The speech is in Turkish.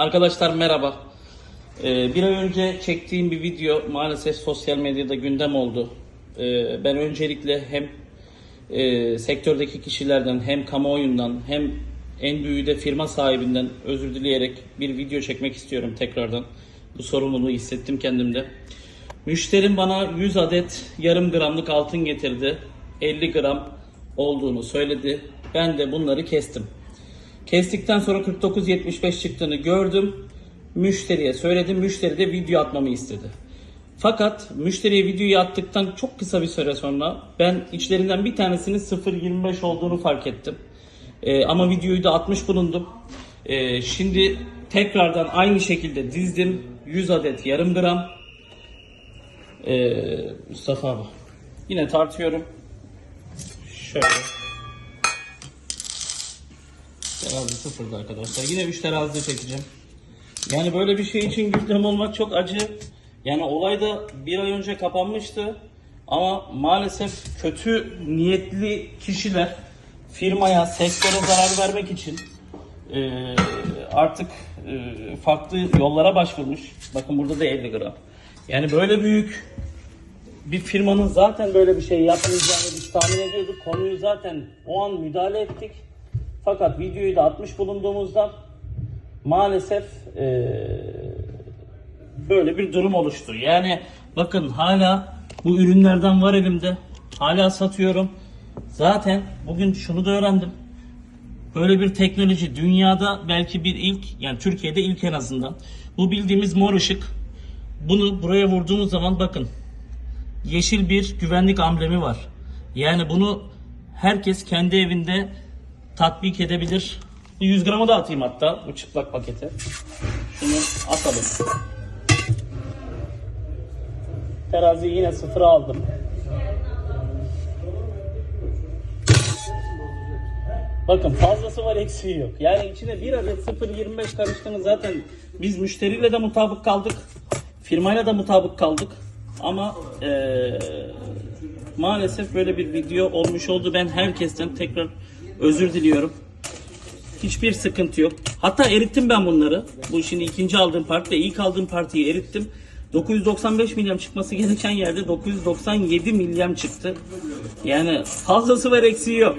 Arkadaşlar merhaba. Ee, bir ay önce çektiğim bir video maalesef sosyal medyada gündem oldu. Ee, ben öncelikle hem e, sektördeki kişilerden hem kamuoyundan hem en büyüğü de firma sahibinden özür dileyerek bir video çekmek istiyorum tekrardan. Bu sorumluluğu hissettim kendimde. Müşterim bana 100 adet yarım gramlık altın getirdi. 50 gram olduğunu söyledi. Ben de bunları kestim. Kestikten sonra 49.75 çıktığını gördüm. Müşteriye söyledim. Müşteri de video atmamı istedi. Fakat müşteriye videoyu attıktan çok kısa bir süre sonra ben içlerinden bir tanesinin 0.25 olduğunu fark ettim. Ee, ama videoyu da atmış bulundum. Ee, şimdi tekrardan aynı şekilde dizdim. 100 adet yarım gram. Ee, Mustafa abi. Yine tartıyorum. Şöyle. Terazi sıfırdı arkadaşlar. Yine 3 terazide çekeceğim. Yani böyle bir şey için gündem olmak çok acı. Yani olay da bir ay önce kapanmıştı. Ama maalesef kötü niyetli kişiler firmaya, sektöre zarar vermek için eee, artık eee, farklı yollara başvurmuş. Bakın burada da 50 gram. Yani böyle büyük bir firmanın zaten böyle bir şey yapmayacağını biz tahmin ediyorduk. Konuyu zaten o an müdahale ettik. Fakat videoyu da atmış bulunduğumuzda maalesef eee, böyle bir durum oluştu. Yani bakın hala bu ürünlerden var elimde. Hala satıyorum. Zaten bugün şunu da öğrendim. Böyle bir teknoloji dünyada belki bir ilk yani Türkiye'de ilk en azından. Bu bildiğimiz mor ışık. Bunu buraya vurduğumuz zaman bakın yeşil bir güvenlik amblemi var. Yani bunu herkes kendi evinde tatbik edebilir. Bu 100 gramı da atayım hatta bu çıplak pakete. Şunu atalım. Teraziyi yine sıfıra aldım. Bakın fazlası var eksiği yok. Yani içine bir adet 0.25 karıştığını zaten biz müşteriyle de mutabık kaldık. Firmayla da mutabık kaldık. Ama eee, maalesef böyle bir video olmuş oldu. Ben herkesten tekrar özür diliyorum. Hiçbir sıkıntı yok. Hatta erittim ben bunları. Bu şimdi ikinci aldığım part ve ilk aldığım partiyi erittim. 995 milyam çıkması gereken yerde 997 milyam çıktı. Yani fazlası var eksiği yok.